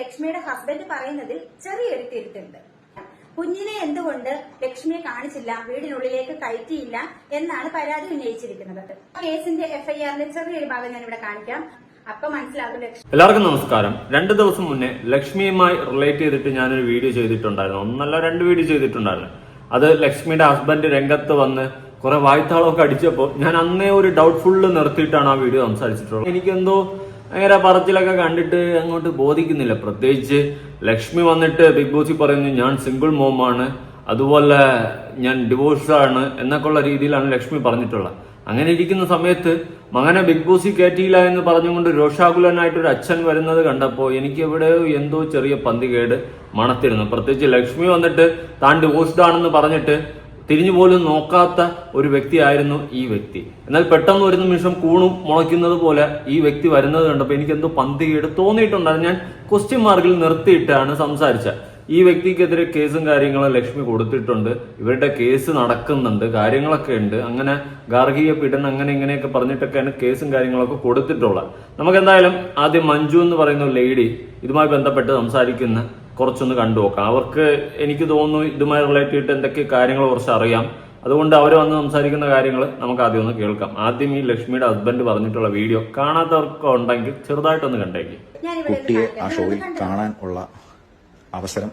ലക്ഷ്മിയുടെ ഹസ്ബൻഡ് പറയുന്നതിൽ ചെറിയൊരു തിരുത്തുണ്ട്. കുഞ്ഞിനെ എന്തുകൊണ്ട് ലക്ഷ്മിയെ കാണിച്ചില്ല? വീടിനുള്ളിലേക്ക് കയറ്റിയില്ല? എന്നാണ് പരാതി ഉന്നയിച്ചിരിക്കുന്നത്. കേസിന്റെ എഫ്ഐആറിന്റെ ചെറിയൊരു ഭാഗം ഞാൻ ഇവിടെ കാണിക്കാം എല്ലാവർക്കും നമസ്കാരം. രണ്ട് ദിവസം മുന്നേ ലക്ഷ്മിയുമായി റിലേറ്റ് ചെയ്തിട്ട് ഞാനൊരു വീഡിയോ ചെയ്തിട്ടുണ്ടായിരുന്നു. ഒന്നല്ല രണ്ട് വീഡിയോ ചെയ്തിട്ടുണ്ടായിരുന്നു. അത് ലക്ഷ്മിയുടെ ഹസ്ബൻഡ് രംഗത്ത് വന്ന് കുറെ വായ്ത്താളമൊക്കെ അടിച്ചപ്പോൾ ഞാൻ അന്നേ ഒരു ഡൗട്ട്ഫുള്ള് നിർത്തിയിട്ടാണ് ആ വീഡിയോ സംസാരിച്ചിട്ടുള്ളത്. എനിക്കെന്തോ ഭയങ്കര പറച്ചിലൊക്കെ കണ്ടിട്ട് അങ്ങോട്ട് ബോധിക്കുന്നില്ല. പ്രത്യേകിച്ച് ലക്ഷ്മി വന്നിട്ട് ബിഗ് ബോസിൽ പറയുന്നു ഞാൻ സിംഗിൾ മോമാണ് അതുപോലെ ഞാൻ ഡിവോഴ്സാണ് എന്നൊക്കെയുള്ള രീതിയിലാണ് ലക്ഷ്മി പറഞ്ഞിട്ടുള്ളത്. അങ്ങനെ ഇരിക്കുന്ന സമയത്ത് മകനെ ബിഗ് ബോസിൽ കയറ്റിയില്ല എന്ന് പറഞ്ഞുകൊണ്ട് രോഷാകുലനായിട്ട് ഒരു അച്ഛൻ വരുന്നത് കണ്ടപ്പോൾ എനിക്ക് എവിടെയോ എന്തോ ചെറിയ പന്തികേട് മണത്തിരുന്നു. പ്രത്യേകിച്ച് ലക്ഷ്മി വന്നിട്ട് താൻ ഡിവോഴ്സ്ഡ് ആണെന്ന് പറഞ്ഞിട്ട് തിരിഞ്ഞു പോലും നോക്കാത്ത ഒരു വ്യക്തിയായിരുന്നു ഈ വ്യക്തി. എന്നാൽ പെട്ടെന്ന് ഒരു നിമിഷം കൂണും മുളയ്ക്കുന്നത് പോലെ ഈ വ്യക്തി വരുന്നത് കണ്ടപ്പോൾ എനിക്ക് എന്തോ പന്തികേട് തോന്നിയിട്ടുണ്ടായിരുന്നു. ഞാൻ ക്വസ്റ്റ്യൻ മാർക്കിൽ നിർത്തിയിട്ടാണ് സംസാരിച്ചത്. ഈ വ്യക്തിക്കെതിരെ കേസും കാര്യങ്ങളും ലക്ഷ്മി കൊടുത്തിട്ടുണ്ട്. ഇവരുടെ കേസ് നടക്കുന്നുണ്ട് കാര്യങ്ങളൊക്കെ ഉണ്ട്. അങ്ങനെ ഗാർഹിക പീഡനം അങ്ങനെ ഇങ്ങനെയൊക്കെ പറഞ്ഞിട്ടൊക്കെയാണ് കേസും കാര്യങ്ങളൊക്കെ കൊടുത്തിട്ടുള്ളത്. നമുക്ക് എന്തായാലും ആദ്യം മഞ്ജു എന്ന് പറയുന്ന ലേഡി ഇതുമായി ബന്ധപ്പെട്ട് സംസാരിക്കുന്ന കുറച്ചൊന്ന് കണ്ടു നോക്കാം. അവർക്ക് എനിക്ക് തോന്നുന്നു ഇതുമായി റിലേറ്റ് ചെയ്തിട്ട് എന്തൊക്കെ കാര്യങ്ങൾ കുറച്ച് അറിയാം. അതുകൊണ്ട് അവർ വന്ന് സംസാരിക്കുന്ന കാര്യങ്ങൾ നമുക്ക് ആദ്യം ഒന്ന് കേൾക്കാം. ആദ്യം ഈ ലക്ഷ്മിയുടെ ഹസ്ബൻഡ് പറഞ്ഞിട്ടുള്ള വീഡിയോ കാണാത്തവർക്ക് ഉണ്ടെങ്കിൽ ചെറുതായിട്ടൊന്ന് കണ്ടേക്ക്. കുട്ടിയെ ആ ഷോയിൽ കാണാൻ ഉള്ള അവസരം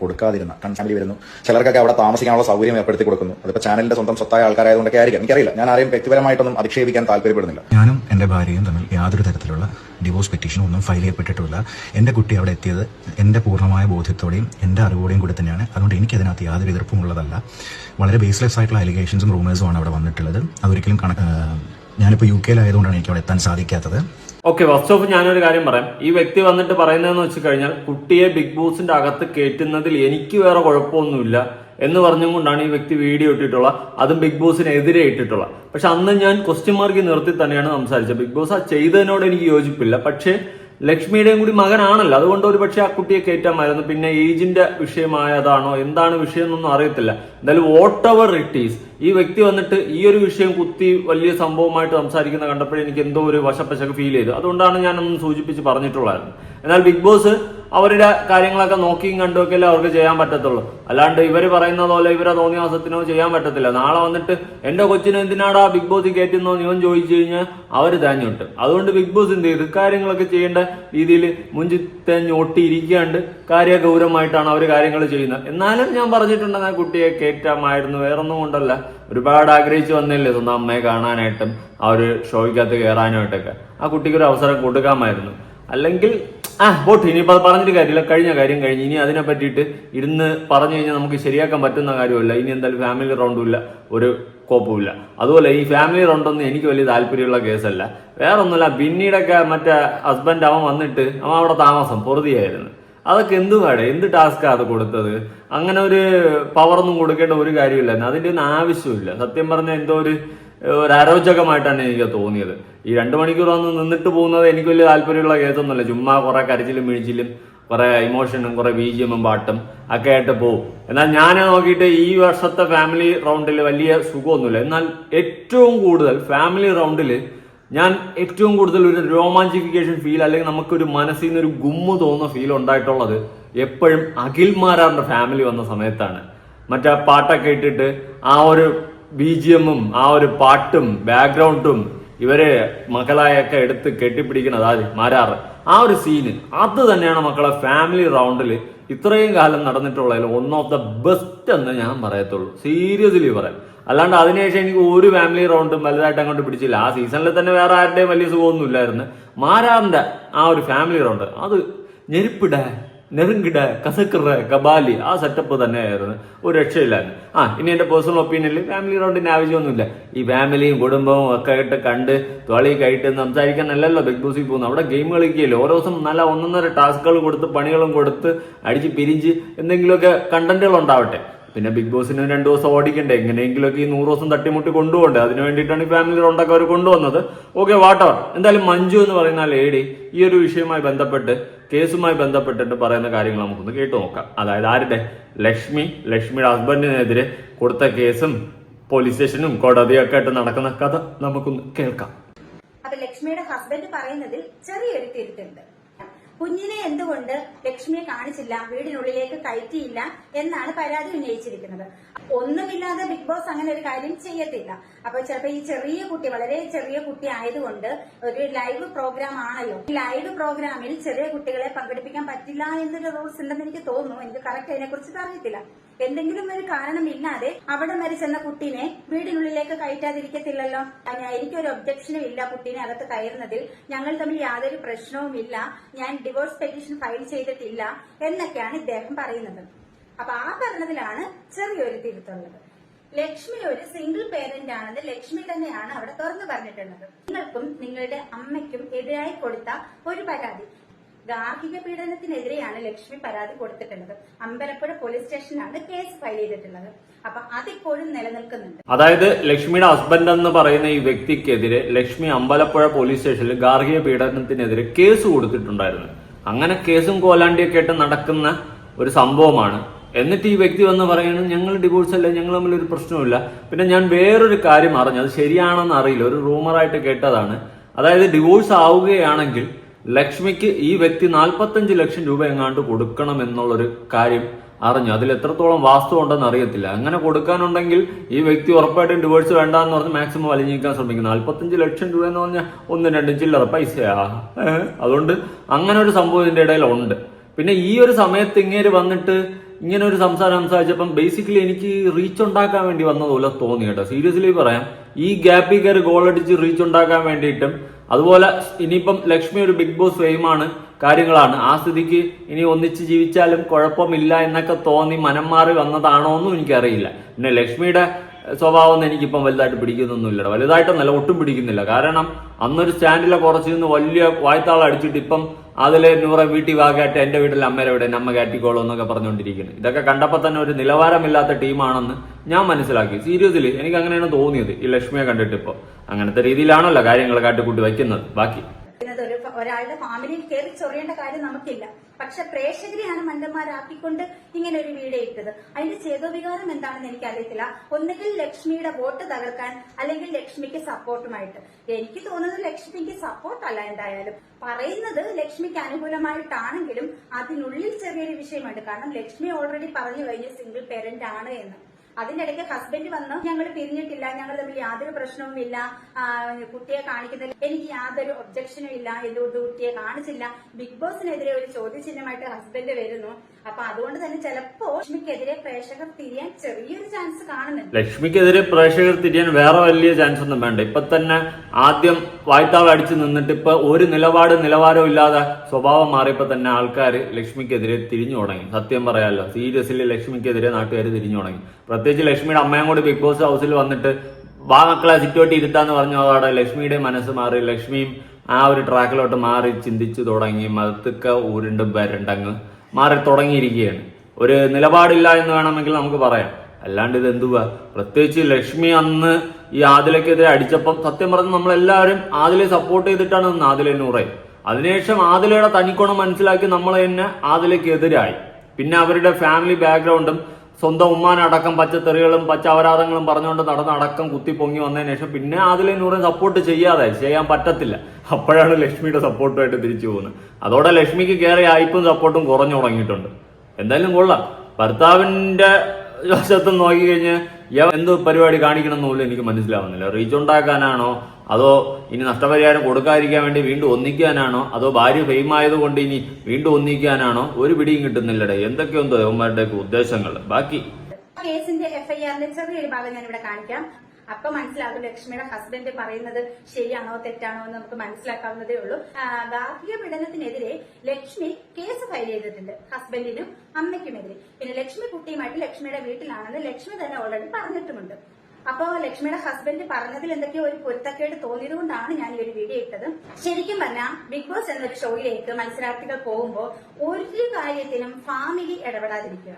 കൊടുക്കാതിരുന്ന കൺസാമിലി വരുന്നു. ചിലർക്കൊക്കെ അവിടെ താമസിക്കാനുള്ള സൗകര്യം ഏർപ്പെടുത്തി കൊടുക്കുന്നു. അതിപ്പോ ചാനലിന്റെ സ്വന്തം സ്വത്തായ ആൾക്കാരായതുകൊണ്ടൊക്കെ ആയിരിക്കും. എനിക്കറിയില്ല. ഞാൻ ആരെയും വ്യക്തിപരമായിട്ടൊന്നും അധിക്ഷേപിക്കാൻ താല്പര്യപ്പെടുന്നില്ല. ഞാനും എന്റെ ഭാര്യയും തമ്മിൽ യാതൊരു തരത്തിലുള്ള ഡിവോഴ്സ് പെറ്റീഷനും ഒന്നും ഫയൽ ചെയ്യപ്പെട്ടിട്ടില്ല എന്റെ കുട്ടി അവിടെ എത്തിയത് എന്റെ പൂർണമായ ബോധ്യത്തോടെയും എന്റെ അറിവോടെയും കൂടി തന്നെയാണ്. അതുകൊണ്ട് എനിക്ക് അതിനകത്ത് യാതൊരു എതിർപ്പും ഉള്ളതല്ല. വളരെ ബേസ്ലെസ് ആയിട്ടുള്ള അലിഗേഷൻസും റൂമേഴ്സും ആണ് അവിടെ വന്നിട്ടുള്ളത്. അതൊരിക്കലും കണക്ക് ഞാനിപ്പോൾ യു കെയിലായതുകൊണ്ടാണ് എനിക്ക് അവിടെ എത്താൻ സാധിക്കാത്തത്. ഓക്കെ ഫസ്റ്റ് ഓഫ് ഞാനൊരു കാര്യം പറയാം. ഈ വ്യക്തി വന്നിട്ട് പറയുന്നതെന്ന് വെച്ച് കഴിഞ്ഞാൽ കുട്ടിയെ ബിഗ് ബോസിന്റെ അകത്ത് കയറ്റുന്നതിൽ എനിക്ക് വേറെ കുഴപ്പമൊന്നുമില്ല എന്ന് പറഞ്ഞുകൊണ്ടാണ് ഈ വ്യക്തി വീഡിയോ ഇട്ടിട്ടുള്ള അതും ബിഗ് ബോസിനെതിരെ ഇട്ടിട്ടുള്ള പക്ഷെ അന്ന് ഞാൻ ക്വസ്റ്റ്യൻ മാർക്ക് നിർത്തി തന്നെയാണ് സംസാരിച്ചത്. ബിഗ് ബോസ് ആ ചെയ്തതിനോട് എനിക്ക് യോജിപ്പില്ല. പക്ഷേ ലക്ഷ്മിയുടെയും കൂടി മകനാണല്ലോ. അതുകൊണ്ട് ഒരു പക്ഷേ ആ കുട്ടിയെ കയറ്റാമായിരുന്നു പിന്നെ ഏജിന്റെ വിഷയമായതാണോ? എന്താണ് വിഷയം എന്നൊന്നും അറിയത്തില്ല. എന്തായാലും വോട്ട് എവർ ഇറ്റ് ഈസ് ഈ വ്യക്തി വന്നിട്ട് ഈ ഒരു വിഷയം കുത്തി വലിയ സംഭവമായിട്ട് സംസാരിക്കുന്ന കണ്ടപ്പോൾ എനിക്ക് എന്തോ ഒരു വശപ്പശക്ക് ഫീൽ ചെയ്തു. അതുകൊണ്ടാണ് ഞാനൊന്ന് സൂചിപ്പിച്ച് പറഞ്ഞിട്ടുള്ളത് എന്നാൽ ബിഗ് ബോസ് അവരുടെ കാര്യങ്ങളൊക്കെ നോക്കിയും കണ്ടുമൊക്കെയല്ലേ അവർക്ക് ചെയ്യാൻ പറ്റത്തുള്ളൂ. അല്ലാണ്ട് ഇവർ പറയുന്ന പോലെ ഇവരെ തോന്നിയ മാസത്തിനോ ചെയ്യാൻ പറ്റത്തില്ല. നാളെ വന്നിട്ട് എന്റെ കൊച്ചിനെ എന്തിനാടാ ബിഗ് ബോസ് കയറ്റുന്നോ? ഒന്ന് ചോദിച്ചു കഴിഞ്ഞാൽ അവർ തേഞ്ഞോട്ട് അതുകൊണ്ട് ബിഗ് ബോസ് എന്ത് ചെയ്ത്? കാര്യങ്ങളൊക്കെ ചെയ്യേണ്ട രീതിയിൽ മുഞ്ചി തേഞ്ഞൊട്ടിയിരിക്കാണ്ട് കാര്യ ഗൗരവമായിട്ടാണ് അവർ കാര്യങ്ങൾ ചെയ്യുന്നത്. എന്നാലും ഞാൻ പറഞ്ഞിട്ടുണ്ട് ആ കുട്ടിയെ കയറ്റാമായിരുന്നു. വേറൊന്നും കൊണ്ടല്ല. ഒരുപാട് ആഗ്രഹിച്ചു വന്നില്ലേ സ്വന്തം അമ്മയെ കാണാനായിട്ടും ആ ഒരു ഷോയ്ക്കകത്ത് കയറാനായിട്ടൊക്കെ ആ കുട്ടിക്ക് ഒരു അവസരം കൊടുക്കാമായിരുന്നു. അല്ലെങ്കിൽ ആ ബോട്ട് ഇനിയിപ്പോൾ അത് പറഞ്ഞിട്ട് കാര്യമില്ല. കഴിഞ്ഞ കാര്യം കഴിഞ്ഞ്. ഇനി അതിനെ പറ്റിയിട്ട് ഇരുന്ന് പറഞ്ഞു കഴിഞ്ഞാൽ നമുക്ക് ശരിയാക്കാൻ പറ്റുന്ന കാര്യമല്ല. ഇനി എന്തായാലും ഫാമിലി റൗണ്ടും ഇല്ല. ഒരു കോപ്പുമില്ല അതുപോലെ ഈ ഫാമിലി റൗണ്ടൊന്നും എനിക്ക് വലിയ താല്പര്യമുള്ള കേസല്ല. വേറൊന്നുമില്ല പിന്നീടൊക്കെ മറ്റേ ഹസ്ബൻഡ് അവൻ വന്നിട്ട് അവൻ അവിടെ താമസം പൊറുതിയായിരുന്നു. അതൊക്കെ എന്തുവാടെ എന്ത് ടാസ്ക്കാണ് അത് കൊടുത്തത്? അങ്ങനെ ഒരു പവറൊന്നും കൊടുക്കേണ്ട ഒരു കാര്യമില്ലായിരുന്നു അതിന്റെ ഒന്നും ആവശ്യമില്ല. സത്യം പറഞ്ഞാൽ എന്തോ ഒരു ഒരു അരോചകമായിട്ടാണ് എനിക്ക് തോന്നിയത്. ഈ രണ്ട് മണിക്കൂർ നിന്നിട്ട് പോകുന്നത് എനിക്ക് വലിയ താല്പര്യമുള്ള കേസൊന്നുമല്ല. ചുമ്മാ കുറെ കരച്ചിലും മിഴിച്ചിലും കുറെ ഇമോഷനും കുറെ ബീജിയമും പാട്ടും ഒക്കെ ആയിട്ട് പോകും. എന്നാൽ ഞാൻ നോക്കിയിട്ട് ഈ വർഷത്തെ ഫാമിലി റൗണ്ടിൽ വലിയ സുഖമൊന്നുമില്ല. എന്നാൽ ഏറ്റവും കൂടുതൽ ഫാമിലി റൗണ്ടിൽ ഞാൻ ഏറ്റവും കൂടുതൽ ഒരു രോമാഞ്ചിഫിക്കേഷൻ ഫീൽ അല്ലെങ്കിൽ നമുക്കൊരു മനസ്സിൽ നിന്ന് ഒരു ഗുമ്മ് തോന്നുന്ന ഫീൽ ഉണ്ടായിട്ടുള്ളത് എപ്പോഴും അഖിൽ മാരാറിന്റെ ഫാമിലി വന്ന സമയത്താണ്. മറ്റേ പാട്ടൊക്കെ ഇട്ടിട്ട് ആ ഒരു ബി ജി എമ്മും ആ ഒരു പാട്ടും ബാക്ക്ഗ്രൗണ്ടും ഇവരെ മക്കളായൊക്കെ എടുത്ത് കെട്ടിപ്പിടിക്കുന്നത് ആര്? മാരാറ്. ആ ഒരു സീന് അത് തന്നെയാണ് മക്കളെ ഫാമിലി റൗണ്ടിൽ ഇത്രയും കാലം നടന്നിട്ടുള്ളതിൽ വൺ ഓഫ് ദ ബെസ്റ്റ് എന്ന് ഞാൻ പറയത്തുള്ളൂ. സീരിയസ്ലി പറയാം. അല്ലാണ്ട് അതിനുശേഷം എനിക്ക് ഒരു ഫാമിലി റൗണ്ടും വലുതായിട്ട് അങ്ങോട്ട് പിടിച്ചില്ല. ആ സീസണിൽ തന്നെ വേറെ ആരുടെയും വലിയ സുഖമൊന്നും ഇല്ലായിരുന്നു. മാരാറിന്റെ ആ ഒരു ഫാമിലി റൗണ്ട് അത് ഞെരുപ്പിട നെറുങ്കിട കസക്കറ കബാലി ആ സെറ്റപ്പ് തന്നെയായിരുന്നു. ഒരു രക്ഷയില്ലായിരുന്നു. ആ ഇനി എന്റെ പേഴ്സണൽ ഒപ്പീനിയനിൽ ഫാമിലി റൗണ്ടിന്റെ ആവശ്യമൊന്നുമില്ല. ഈ ഫാമിലിയും കുടുംബവും ഒക്കെ ആയിട്ട് കണ്ട് തൊളി കഴിട്ട് സംസാരിക്കാനല്ലല്ലോ. ബിഗ് ബോസിൽ പോകുന്നത് അവിടെ ഗെയിം കളിക്കുകയല്ലോ. ഓരോ ദിവസം നല്ല ഒന്നൊന്നര ടാസ്കുകൾ കൊടുത്ത് പണികളും കൊടുത്ത് അടിച്ച് പിരിഞ്ച് എന്തെങ്കിലുമൊക്കെ കണ്ടന്റുകൾ ഉണ്ടാവട്ടെ. പിന്നെ ബിഗ് ബോസിന് രണ്ടു ദിവസം ഓടിക്കണ്ടേ? എങ്ങനെയെങ്കിലുമൊക്കെ ഈ നൂറ് ദിവസം തട്ടിമുട്ടി കൊണ്ടുപോകണ്ടേ? അതിന് വേണ്ടിയിട്ടാണ് ഈ ഫാമിലി റൗണ്ടൊക്കെ അവർ കൊണ്ടുവന്നത്. Okay whatever. എന്തായാലും മഞ്ജു എന്ന് പറയുന്ന ലേഡി ഈ ഒരു വിഷയവുമായി ബന്ധപ്പെട്ട് കേസുമായി ബന്ധപ്പെട്ടിട്ട് പറയുന്ന കാര്യങ്ങൾ നമുക്കൊന്ന് കേട്ടു നോക്കാം. അതായത് ആരുടെ? ലക്ഷ്മി ലക്ഷ്മിയുടെ ഹസ്ബൻഡിനെതിരെ കൊടുത്ത കേസും പോലീസ് സ്റ്റേഷനും കോടതിയൊക്കെ ആയിട്ട് നടക്കുന്ന കഥ നമുക്കൊന്ന് കേൾക്കാം. അപ്പൊ ലക്ഷ്മിയുടെ ഹസ്ബൻഡ് പറയുന്നതിൽ ചെറിയൊരു തിരുത്തുണ്ട് കുഞ്ഞിനെ എന്തുകൊണ്ട് ലക്ഷ്മിയെ കാണിച്ചില്ല വീടിനുള്ളിലേക്ക് കയറ്റിയില്ല എന്നാണ് പരാതി ഉന്നയിച്ചിരിക്കുന്നത്. ഒന്നുമില്ലാതെ ബിഗ് ബോസ് അങ്ങനെ ഒരു കാര്യം ചെയ്യത്തില്ല. അപ്പൊ ചിലപ്പോ ഈ ചെറിയ കുട്ടി വളരെ ചെറിയ കുട്ടി ആയതുകൊണ്ട് ഒരു ലൈവ് പ്രോഗ്രാം ആണല്ലോ. ലൈവ് പ്രോഗ്രാമിൽ ചെറിയ കുട്ടികളെ പങ്കെടുപ്പിക്കാൻ പറ്റില്ല എന്നൊരു റൂൾസ് ഉണ്ടെന്ന് എനിക്ക് തോന്നുന്നു. എനിക്ക് കറക്റ്റ് അതിനെ കുറിച്ച് അറിയത്തില്ല. എന്തെങ്കിലും ഒരു കാരണമില്ലാതെ അവിടെ വരെ ചെന്ന കുട്ടീനെ വീടിനുള്ളിലേക്ക് കയറ്റാതിരിക്കത്തില്ലല്ലോ. എനിക്കൊരു ഒബ്ജക്ഷനും ഇല്ല കുട്ടീനെ അകത്ത് കയറുന്നതിൽ. ഞങ്ങൾ തമ്മിൽ യാതൊരു പ്രശ്നവുമില്ല. ഞാൻ ഡിവോഴ്സ് പെറ്റീഷൻ ഫയൽ ചെയ്തിട്ടില്ല എന്നൊക്കെയാണ് ഇദ്ദേഹം പറയുന്നത്. അപ്പൊ ആ പറഞ്ഞതിലാണ് ചെറിയൊരു തിരുത്തുള്ളത് ലക്ഷ്മി ഒരു സിംഗിൾ പേരന്റ് ആണെന്ന് ലക്ഷ്മി തന്നെയാണ് അവിടെ തുറന്നു പറഞ്ഞിട്ടുള്ളത്. നിങ്ങൾക്കും നിങ്ങളുടെ അമ്മയ്ക്കും എതിരായി കൊടുത്ത ഒരു പരാതി. ഗാർഹിക പീഡനത്തിനെതിരെയാണ് ലക്ഷ്മി പരാതി കൊടുത്തിട്ടുള്ളത്. അമ്പലപ്പുഴ പോലീസ് സ്റ്റേഷനിലാണ് കേസ് ഫയൽ ചെയ്തിട്ടുള്ളത്. അപ്പൊ അതിപ്പോഴും നിലനിൽക്കുന്നുണ്ട്. അതായത് ലക്ഷ്മിയുടെ ഹസ്ബൻഡ് എന്ന് പറയുന്ന ഈ വ്യക്തിക്കെതിരെ ലക്ഷ്മി അമ്പലപ്പുഴ പോലീസ് സ്റ്റേഷനിൽ ഗാർഹിക പീഡനത്തിനെതിരെ കേസ് കൊടുത്തിട്ടുണ്ടായിരുന്നു. അങ്ങനെ കേസും കോലാണ്ടിയൊക്കെ ആയിട്ട് നടക്കുന്ന ഒരു സംഭവമാണ്. എന്നിട്ട് ഈ വ്യക്തി വന്ന് പറയുന്നത് ഞങ്ങൾ ഡിവോഴ്സ് അല്ല? ഞങ്ങൾ തമ്മിൽ ഒരു പ്രശ്നവുമില്ല. പിന്നെ ഞാൻ വേറൊരു കാര്യം അറിഞ്ഞു. അത് ശരിയാണെന്ന് അറിയില്ല. ഒരു റൂമറായിട്ട് കേട്ടതാണ്. അതായത് ഡിവോഴ്സ് ആവുകയാണെങ്കിൽ ലക്ഷ്മിക്ക് ഈ വ്യക്തി നാൽപ്പത്തഞ്ച് ലക്ഷം രൂപ എങ്ങാണ്ട് കൊടുക്കണം എന്നുള്ളൊരു കാര്യം അറിഞ്ഞു. അതിൽ എത്രത്തോളം വാസ്തു ഉണ്ടെന്ന് അറിയത്തില്ല. അങ്ങനെ കൊടുക്കാനുണ്ടെങ്കിൽ ഈ വ്യക്തി ഉറപ്പായിട്ടും ഡിവോഴ്സ് വേണ്ടാന്ന് പറഞ്ഞ് മാക്സിമം വലിഞ്ഞിരിക്കാൻ ശ്രമിക്കും നാൽപ്പത്തഞ്ച് ലക്ഷം രൂപ എന്ന് പറഞ്ഞാൽ ഒന്നും രണ്ടും ചില്ലറ പൈസയാ. അതുകൊണ്ട് അങ്ങനെ ഒരു സംഭവം ഇതിന്റെ ഇടയിൽ ഉണ്ട് പിന്നെ ഈ ഒരു സമയത്ത് ഇങ്ങേര് വന്നിട്ട് ഇങ്ങനെ ഒരു സംസാരം സംസാരിച്ചപ്പം ബേസിക്കലി എനിക്ക് റീച്ച് ഉണ്ടാക്കാൻ വേണ്ടി വന്നതുപോലെ തോന്നി കേട്ടോ. സീരിയസ്ലി പറയാം. ഈ ഗ്യാപ്പിൽ കയറി ഗോൾ അടിച്ച് റീച്ച് ഉണ്ടാക്കാൻ വേണ്ടിയിട്ടും അതുപോലെ ഇനിയിപ്പം ലക്ഷ്മി ഒരു ബിഗ് ബോസ് ഫെയിമാണ് കാര്യങ്ങളാണ്. ആ സ്ഥിതിക്ക് ഇനി ഒന്നിച്ച് ജീവിച്ചാലും കുഴപ്പമില്ല എന്നൊക്കെ തോന്നി മനം മാറി വന്നതാണോ എന്നും എനിക്കറിയില്ല. പിന്നെ ലക്ഷ്മിയുടെ സ്വഭാവം എനിക്കിപ്പം വലുതായിട്ട് പിടിക്കുന്നൊന്നുമില്ല വലുതായിട്ടൊന്നല്ല ഒട്ടും പിടിക്കുന്നില്ല. കാരണം അന്നൊരു സ്റ്റാൻഡിലെ കുറച്ച് നിന്ന് വലിയ വായ്ത്താളം അടിച്ചിട്ട് ഇപ്പം അതിലെ നൂറെ വീട്ടിൽ വാകാട്ടെ എന്റെ വീട്ടിൽ അമ്മയുടെ ഇവിടെ അമ്മ കാറ്റിക്കോളൂ എന്നൊക്കെ പറഞ്ഞുകൊണ്ടിരിക്കുന്നത് ഇതൊക്കെ കണ്ടപ്പോൾ തന്നെ ഒരു നിലവാരമില്ലാത്ത ടീമാണെന്ന് ഞാൻ മനസ്സിലാക്കി. സീരിയസ്ലി എനിക്ക് അങ്ങനെയാണ് തോന്നിയത് ഈ ലക്ഷ്മിയെ കണ്ടിട്ട് ഇപ്പോൾ അങ്ങനത്തെ രീതിയിലാണല്ലോ കാര്യങ്ങൾ കാട്ടിക്കൂട്ടി വയ്ക്കുന്നത്. ബാക്കി ഒരാളുടെ ഫാമിലിയിൽ കയറി ചൊറിയേണ്ട കാര്യം നമുക്കില്ല. പക്ഷെ പ്രേക്ഷകരെയാണ് മണ്ടന്മാരാക്കിക്കൊണ്ട് ഇങ്ങനെ ഒരു വീഡിയോ ഇട്ടത്. അതിന്റെ ചേതോവികാരം എന്താണെന്ന് എനിക്കറിയത്തില്ല. ഒന്നുകിൽ ലക്ഷ്മിയുടെ വോട്ട് തകർക്കാൻ അല്ലെങ്കിൽ ലക്ഷ്മിക്ക് സപ്പോർട്ടുമായിട്ട്. എനിക്ക് തോന്നുന്നത് ലക്ഷ്മിക്ക് സപ്പോർട്ടല്ല എന്തായാലും. പറയുന്നത് ലക്ഷ്മിക്ക് അനുകൂലമായിട്ടാണെങ്കിലും അതിനുള്ളിൽ ചെറിയൊരു വിഷയമുണ്ട്. കാരണം ലക്ഷ്മി ഓൾറെഡി പറഞ്ഞു കഴിഞ്ഞ സിംഗിൾ പേരന്റ് ആണ് എന്ന്. അതിന്റെ ഇടയ്ക്ക് ഹസ്ബൻഡ് വന്ന് ഞങ്ങൾ പിരിഞ്ഞിട്ടില്ല ഞങ്ങൾ തമ്മിൽ യാതൊരു പ്രശ്നവും ഇല്ല. കുട്ടിയെ കാണിക്കുന്നതിൽ എനിക്ക് യാതൊരു ഒബ്ജക്ഷനും ഇല്ല. എന്തുകൊണ്ട് കുട്ടിയെ കാണിച്ചില്ല. ബിഗ് ബോസിനെതിരെ ഒരു ചോദ്യചിഹ്നമായിട്ട് ഹസ്ബൻഡ് വരുന്നു. അപ്പൊ അതുകൊണ്ട് തന്നെ ചിലപ്പോ ലക്ഷ്മിക്കെതിരെ പ്രേക്ഷകർ തിരിയാൻ ചെറിയൊരു ചാൻസ് കാണുന്നുണ്ട്. ലക്ഷ്മിക്കെതിരെ പ്രേക്ഷകർ തിരിയാൻ വേറെ വലിയ ചാൻസ് ഒന്നും വേണ്ട. ഇപ്പൊ തന്നെ ആദ്യം വായ്ത്താളം അടിച്ച് നിന്നിട്ട് ഇപ്പൊ ഒരു നിലപാട് നിലവാരവും ഇല്ലാതെ സ്വഭാവം മാറിയപ്പോ തന്നെ ആൾക്കാർ ലക്ഷ്മിക്കെതിരെ തിരിഞ്ഞു തുടങ്ങി. സത്യം പറയാമല്ലോ സീരിയസ്ലി ലക്ഷ്മിക്കെതിരെ നാട്ടുകാർ തിരിഞ്ഞു തുടങ്ങി. പ്രത്യേകിച്ച് ലക്ഷ്മിയുടെ അമ്മയും കൂടി ബിഗ് ബോസ് ഹൗസിൽ വന്നിട്ട് വാ മക്കളെ സിറ്റോട്ടി ഇരുത്താന്ന് പറഞ്ഞതോടെ ലക്ഷ്മിയുടെ മനസ്സ് മാറി ലക്ഷ്മിയും ആ ഒരു ട്രാക്കിലോട്ട് മാറി ചിന്തിച്ചു തുടങ്ങി. മതത്തൊക്കെ ഊരുണ്ട് വരണ്ടങ്ങ് മാറി തുടങ്ങിയിരിക്കുകയാണ്. ഒരു നിലപാടില്ല എന്ന് വേണമെങ്കിൽ നമുക്ക് പറയാം. അല്ലാണ്ട് ഇത് എന്തുവാ പ്രത്യേകിച്ച് ലക്ഷ്മി അന്ന് ഈ ആദിലക്കെതിരെ അടിച്ചപ്പം സത്യം പറഞ്ഞ് നമ്മളെല്ലാവരും ആദിലെ സപ്പോർട്ട് ചെയ്തിട്ടാണ് നിന്ന് ആദിലെ നൂറെ അതിനുശേഷം ആദിലയുടെ തനിക്കോണം മനസ്സിലാക്കി നമ്മൾ തന്നെ ആദിലക്കെതിരായി പിന്നെ അവരുടെ ഫാമിലി ബാക്ക്ഗ്രൗണ്ടും സ്വന്തം ഉമ്മാനടക്കം പച്ചത്തെറികളും പച്ച അപരാധങ്ങളും പറഞ്ഞുകൊണ്ട് നടന്ന അടക്കം കുത്തി പൊങ്ങി വന്നതിന് ശേഷം പിന്നെ അതിലെ നൂറെ സപ്പോർട്ട് ചെയ്യാതെ ചെയ്യാൻ പറ്റത്തില്ല. അപ്പോഴാണ് ലക്ഷ്മിയുടെ സപ്പോർട്ടുമായിട്ട് തിരിച്ചു പോകുന്നത്. അതോടെ ലക്ഷ്മിക്ക് കയറി അയപ്പും സപ്പോർട്ടും കുറഞ്ഞു തുടങ്ങിയിട്ടുണ്ട്. എന്തായാലും കൊള്ളാം. ഭർത്താവിന്റെ വശത്ത് നോക്കിക്കഴിഞ്ഞ് എന്ത് പരിപാടി കാണിക്കണം പോലും എനിക്ക് മനസ്സിലാവുന്നില്ല. റീച്ച് ഉണ്ടാക്കാനാണോ? അതോ ഇനി നഷ്ടപരിഹാരം കൊടുക്കാതിരിക്കാൻ വേണ്ടി വീണ്ടും ഒന്നിക്കാനാണോ? അതോ ഭാര്യ ഫെയിം ആയതുകൊണ്ട് ഇനി വീണ്ടും ഒന്നിക്കാനാണോ? ഒരു പിടിയും കിട്ടുന്നില്ലടേ. എന്തൊക്കെയുണ്ടോ ദേവന്മാരുടെ ഉദ്ദേശങ്ങൾ? ബാക്കി. കേസിന്റെ എഫ്ഐആറിന്റെ ചെറിയൊരു ഭാഗം ഞാൻ ഇവിടെ കാണിക്കാം. അപ്പൊ മനസ്സിലാകും ലക്ഷ്മിയുടെ ഹസ്ബൻഡ് പറയുന്നത് ശരിയാണോ തെറ്റാണോ എന്ന് നമുക്ക് മനസ്സിലാക്കാവുന്നതേ ഉള്ളൂ. ഗാർഹിക പീഡനത്തിനെതിരെ ലക്ഷ്മി കേസ് ഫയൽ ചെയ്തിട്ടുണ്ട്. ഹസ്ബൻഡിനും അമ്മയ്ക്കുമെതിരെ. പിന്നെ ലക്ഷ്മി കുട്ടിയുമായിട്ട് ലക്ഷ്മിയുടെ വീട്ടിലാണെന്ന് ലക്ഷ്മി തന്നെ ഓൾറെഡി പറഞ്ഞിട്ടുമുണ്ട്. അപ്പോ ലക്ഷ്മിയുടെ ഹസ്ബൻഡ് പറഞ്ഞതിൽ എന്തൊക്കെയോ ഒരു പൊരുത്തക്കേട് തോന്നിയത് കൊണ്ടാണ് ഞാൻ ഈ ഒരു വീഡിയോ ഇട്ടത്. ശരിക്കും പറഞ്ഞാൽ ബിഗ് ബോസ് എന്നൊരു ഷോയിലേക്ക് മത്സരാർത്ഥികൾ പോകുമ്പോൾ ഒരു കാര്യത്തിനും ഫാമിലി ഇടപെടാതിരിക്കുക.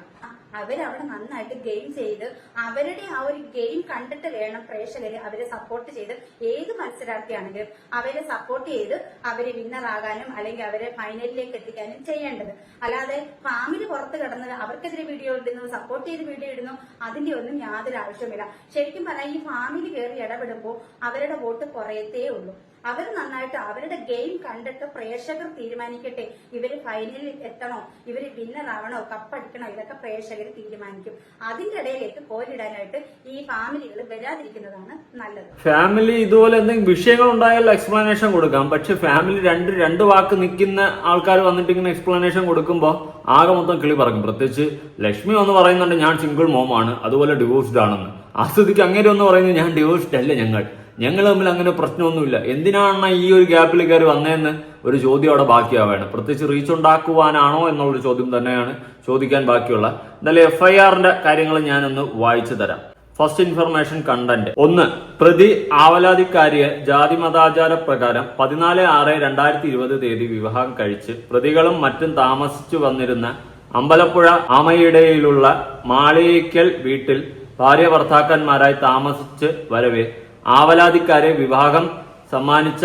അവരവിടെ നന്നായിട്ട് ഗെയിം ചെയ്ത് അവരുടെ ആ ഒരു ഗെയിം കണ്ടിട്ട് വേണം പ്രേക്ഷകര് അവരെ സപ്പോർട്ട് ചെയ്ത് ഏത് മത്സരാർത്ഥിയാണെങ്കിലും അവരെ സപ്പോർട്ട് ചെയ്ത് അവരെ വിന്നർ ആകാനും അല്ലെങ്കിൽ അവരെ ഫൈനലിലേക്ക് എത്തിക്കാനും ചെയ്യേണ്ടത്. അല്ലാതെ ഫാമിലി പുറത്ത് കിടന്ന് അവർക്കെതിരെ വീഡിയോ ഇടുന്നു സപ്പോർട്ട് ചെയ്ത് വീഡിയോ ഇടുന്നു അതിന്റെ ഒന്നും യാതൊരു ആവശ്യമില്ല ശരിക്കും പറഞ്ഞാൽ ഈ ഫാമിലി കയറി ഇടപെടുമ്പോൾ അവരുടെ വോട്ട് കുറയത്തേ ഉള്ളൂ. അവർ നന്നായിട്ട് അവരുടെ ഗെയിം കണ്ടിട്ട് പ്രേക്ഷകർ തീരുമാനിക്കട്ടെ. ഇവർ ഫൈനലിൽ എത്തണോ? ഇവർ വിന്നർ ആവണോ? കപ്പടിക്കണോ ഇതൊക്കെ പ്രേക്ഷകർ തീരുമാനിക്കും. അതിന്റെ ഇടയിലേക്ക് പോരിടാനായിട്ട് ഈ ഫാമിലികൾ വരാതിരിക്കുന്നതാണ് നല്ലത്. ഫാമിലി ഇതുപോലെ എന്തെങ്കിലും വിഷയങ്ങൾ ഉണ്ടായാൽ എക്സ്പ്ലനേഷൻ കൊടുക്കാം. പക്ഷെ ഫാമിലി രണ്ട് രണ്ട് വാക്ക് നിൽക്കുന്ന ആൾക്കാർ വന്നിട്ട് ഇങ്ങനെ എക്സ്പ്ലനേഷൻ കൊടുക്കുമ്പോൾ ആകെ മൊത്തം കിളി പറയും പ്രത്യേകിച്ച് ലക്ഷ്മി ഒന്ന് പറയുന്നുണ്ട് ഞാൻ സിംഗിൾ മോമാണ് അതുപോലെ ഡിവോഴ്സ്ഡ് ആണെന്ന്. ആ സ്ഥിതിക്ക് അങ്ങനെ ഒന്ന് പറയുന്നത് ഞാൻ ഡിവോഴ്സ്ഡ് അല്ല ഞങ്ങൾ. ഞങ്ങൾ തമ്മിൽ അങ്ങനെ പ്രശ്നമൊന്നുമില്ല. എന്തിനാണ് ഈ ഒരു ഗ്യാപ്പിൽ കയറി വന്നതെന്ന് ഒരു ചോദ്യം അവിടെ ബാക്കിയാവുകയാണ് പ്രത്യേകിച്ച് റീച്ച് ഉണ്ടാക്കുവാനാണോ എന്നുള്ളൊരു ചോദ്യം തന്നെയാണ് ചോദിക്കാൻ ബാക്കിയുള്ള. എന്തായാലും എഫ് ഐ ആറിന്റെ കാര്യങ്ങൾ ഞാനൊന്ന് വായിച്ചു തരാം. ഫസ്റ്റ് ഇൻഫർമേഷൻ കണ്ടന്റ് ഒന്ന് പ്രതി ആവലാതിക്കാരിയെ ജാതി മതാചാര പ്രകാരം പതിനാല് ആറ് രണ്ടായിരത്തി ഇരുപത് തീയതി വിവാഹം കഴിച്ച് പ്രതികളും മറ്റും താമസിച്ചു വന്നിരുന്ന അമ്പലപ്പുഴ ആമയിടയിലുള്ള മാളികയ്ക്കൽ വീട്ടിൽ ഭാര്യ ഭർത്താക്കന്മാരായി താമസിച്ച് വരവെ ആവലാതിക്കാരെ വിവാഹം സമ്മാനിച്ച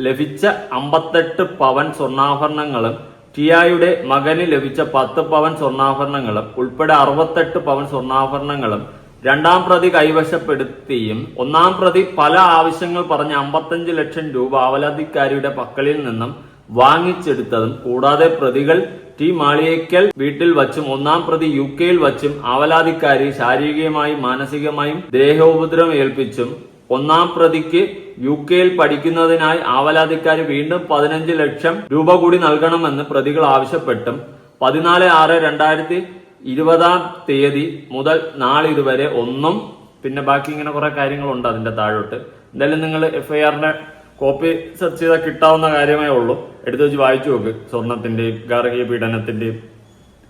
ലഭിച്ച അമ്പത്തെട്ട് പവൻ സ്വർണാഭരണങ്ങളും ടിയായുടെ മകന് ലഭിച്ച പത്ത് പവൻ സ്വർണാഭരണങ്ങളും ഉൾപ്പെടെ അറുപത്തെട്ട് പവൻ സ്വർണാഭരണങ്ങളും രണ്ടാം പ്രതി കൈവശപ്പെടുത്തിയും ഒന്നാം പ്രതി പല ആവശ്യങ്ങൾ പറഞ്ഞ് അമ്പത്തഞ്ച് ലക്ഷം രൂപ ആവലാതിക്കാരിയുടെ പക്കലിൽ നിന്നും വാങ്ങിച്ചെടുത്തതും കൂടാതെ പ്രതികൾ ടി മാളിയേക്കൽ വീട്ടിൽ വച്ചും ഒന്നാം പ്രതി യു കെയിൽ വച്ചും ആവലാതിക്കാരി ശാരീരികമായും മാനസികമായും ദേഹോപദ്രവം ഏൽപ്പിച്ചും ഒന്നാം പ്രതിക്ക് യു കെയിൽ പഠിക്കുന്നതിനായി ആവലാതിക്കാരി വീണ്ടും പതിനഞ്ച് ലക്ഷം രൂപ കൂടി നൽകണമെന്ന് പ്രതികൾ ആവശ്യപ്പെട്ടും. പതിനാല് ആറ് രണ്ടായിരത്തി ഇരുപതാം തീയതി മുതൽ നാളിതുവരെ ഒന്നും പിന്നെ ബാക്കി ഇങ്ങനെ കുറെ കാര്യങ്ങളുണ്ട് അതിന്റെ താഴോട്ട്. എന്തായാലും നിങ്ങൾ എഫ്ഐആറിന്റെ കോപ്പി സെർച്ച് ചെയ്താൽ കിട്ടാവുന്ന കാര്യമേ ഉള്ളൂ. എടുത്തു വെച്ച് വായിച്ചു നോക്ക്. സ്വർണത്തിന്റെയും ഗാർഹിക പീഡനത്തിന്റെയും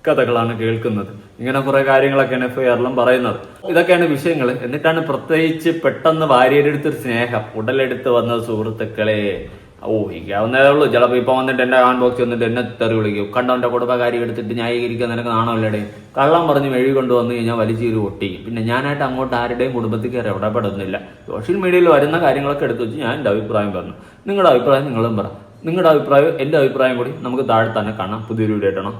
കഥകളാണ് കേൾക്കുന്നത്. ഇങ്ങനെ കുറെ കാര്യങ്ങളൊക്കെയാണ് എഫ്ഐആറിലും പറയുന്നത്. ഇതൊക്കെയാണ് വിഷയങ്ങൾ എന്നിട്ടാണ് പ്രത്യേകിച്ച് പെട്ടെന്ന് ഭാര്യയുടെ അടുത്തൊരു സ്നേഹം. ഉടലെടുത്ത് വന്ന സുഹൃത്തുക്കളെ ഓ ഇക്കാവുന്നേ ഉള്ളൂ. ചിലപ്പോ ഇപ്പൊ വന്നിട്ട് എന്റെ ആൺ ബോക്സ് വന്നിട്ട് എന്നെ തെറി വിളിക്കും. കണ്ടവന്റെ കുടുംബകാരി എടുത്തിട്ട് ന്യായീകരിക്കാൻ നിനക്ക് നാണമല്ലേടെ. കള്ളം പറഞ്ഞ് മെഴി കൊണ്ടുവന്ന് കഴിഞ്ഞാൽ വലിച്ചീര് ഒട്ടിക്കും പിന്നെ ഞാനായിട്ട് അങ്ങോട്ട് ആരുടെയും കുടുംബത്തിൽ കയറി ഇടപെടുന്നില്ല സോഷ്യൽ മീഡിയയിൽ വരുന്ന കാര്യങ്ങളൊക്കെ എടുത്തു വെച്ച് ഞാൻ എന്റെ അഭിപ്രായം പറഞ്ഞു. നിങ്ങളുടെ അഭിപ്രായം നിങ്ങളും പറ. നിങ്ങളുടെ അഭിപ്രായം എന്റെ അഭിപ്രായം കൂടി നമുക്ക് താഴെ തന്നെ കാണാം. പുതിയൊരു വീഡിയോ ആയിട്ടാണോ